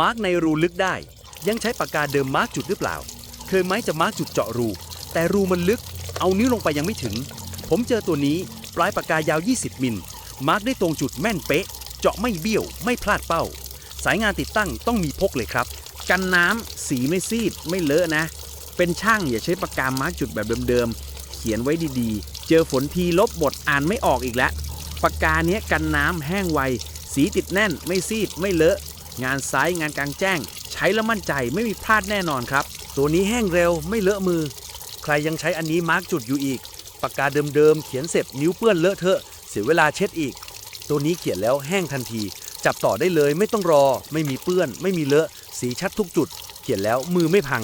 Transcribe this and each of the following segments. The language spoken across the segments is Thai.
มาร์กในรูลึกได้ ยังใช้ปากกาเดิมมาร์กจุดหรือเปล่า เคยไหมจะมาร์กจุดเจาะรู แต่รูมันลึก เอานิ้วลงไปยังไม่ถึง ผมเจอตัวนี้ปลายปากกายาว 20 มิล มาร์กได้ตรงจุดแม่นเป๊ะ เจาะไม่เบี้ยว ไม่พลาดเป้า สายงานติดตั้งต้องมีพกเลยครับ กันน้ำสีไม่ซีดไม่เลอะนะ เป็นช่างอย่าใช้ปากกามาร์กจุดแบบเดิมๆ เขียนไว้ดีๆ เจอฝนทีลบหมดอ่านไม่ออกอีกแล้วปากกาเนี้ยกันน้ำแห้งไว สีติดแน่นไม่ซีดไม่เลอะ งานไซส์งานกลางแจ้ง ใช้แล้วมั่นใจไม่มีพลาดแน่นอนครับ ตัวนี้แห้งเร็วไม่เลอะมือ ใครยังใช้อันนี้มาร์กจุดอยู่อีก ปากกาเดิมๆเขียนเสร็จนิ้วเปื้อนเลอะเทอะ เสียเวลาเช็ดอีก ตัวนี้เขียนแล้วแห้งทันที จับต่อได้เลยไม่ต้องรอ ไม่มีเปื้อน ไม่มีเลอะ สีชัดทุกจุด เขียนแล้วมือไม่พัง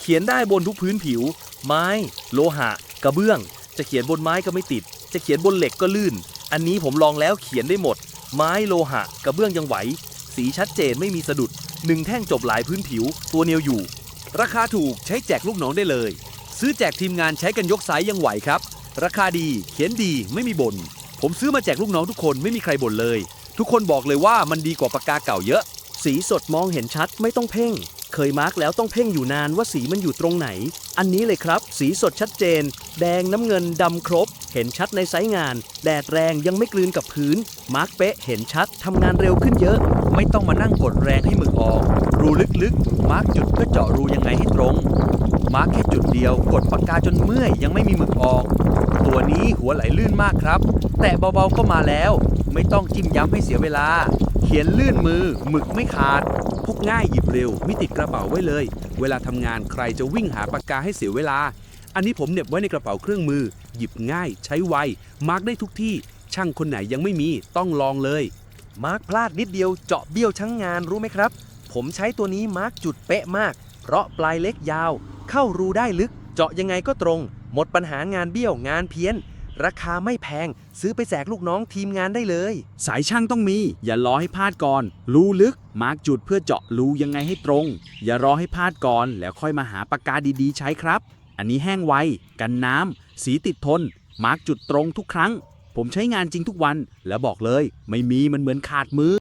เขียนได้บนทุกพื้นผิว ไม้ โลหะ กระเบื้อง จะเขียนบนไม้ก็ไม่ติด จะเขียนบนเหล็กก็ลื่น อันนี้ผมลองแล้วเขียนได้หมด ไม้โลหะ กระเบื้องยังไหว สีชัดเจนไม่มีสะดุดหนึ่งแท่งจบหลายพื้นผิว ตัวเนียวอยู่ ราคาถูกใช้แจกลูกน้องได้เลย ซื้อแจกทีมงานใช้กันยกไซส์ยังไหวครับ ราคาดีเขียนดีไม่มีบ่นผมซื้อมาแจกลูกน้องทุกคนไม่มีใครบ่นเลย ทุกคนบอกเลยว่ามันดีกว่าปากกาเก่าเยอะ สีสดมองเห็นชัดไม่ต้องเพ่ง เคยมาร์กแล้วต้องเพ่งอยู่นานว่าสีมันอยู่ตรงไหน อันนี้เลยครับ สีสดชัดเจน แดงน้ำเงินดำครบ เห็นชัดในไซส์งาน แดดแรงยังไม่กลืนกับพื้น มาร์กเป๊ะเห็นชัดทำงานเร็วขึ้นเยอะ ไม่ต้องมานั่งกดแรงให้หมึกออก รูลึกๆ มาร์กจุดเพื่อเจาะรูยังไงให้ตรง มาร์กแค่จุดเดียว กดปากกาจนเมื่อยยังไม่มีหมึกออก ตัวนี้หัวไหลลื่นมากครับ แต่เบาๆก็มาแล้ว ไม่ต้องจิ้มย้ำให้เสียเวลา เขียนลื่นมือหมึกไม่ขาดพกง่ายหยิบเร็วไม่ติดกระเป๋าไว้เลย เวลาทำงานใครจะวิ่งหาปากกาให้เสียเวลา อันนี้ผมเหน็บไว้ในกระเป๋าเครื่องมือ หยิบง่าย ใช้ไวมาร์กได้ทุกที่ ช่างคนไหนยังไม่มีต้องลองเลย มาร์กพลาดนิดเดียวเจาะเบี้ยวทั้งงานรู้ไหมครับ ผมใช้ตัวนี้มาร์กจุดเป๊ะมาก เพราะปลายเล็กยาว เข้ารูได้ลึก เจาะยังไงก็ตรง หมดปัญหางานเบี้ยวงานเพี้ยน ราคาไม่แพง ซื้อไปแจกลูกน้องทีมงานได้เลย สายช่างต้องมี อย่ารอให้พลาดก่อน รูลึก มาร์กจุดเพื่อเจาะรูยังไงให้ตรง อย่ารอให้พลาดก่อน แล้วค่อยมาหาปากกาดีๆ ใช้ครับ อันนี้แห้งไว กันน้ำสีติดทน มาร์กจุดตรงทุกครั้ง ผมใช้งานจริงทุกวันแล้วบอกเลย ไม่มีมันเหมือนขาดมือ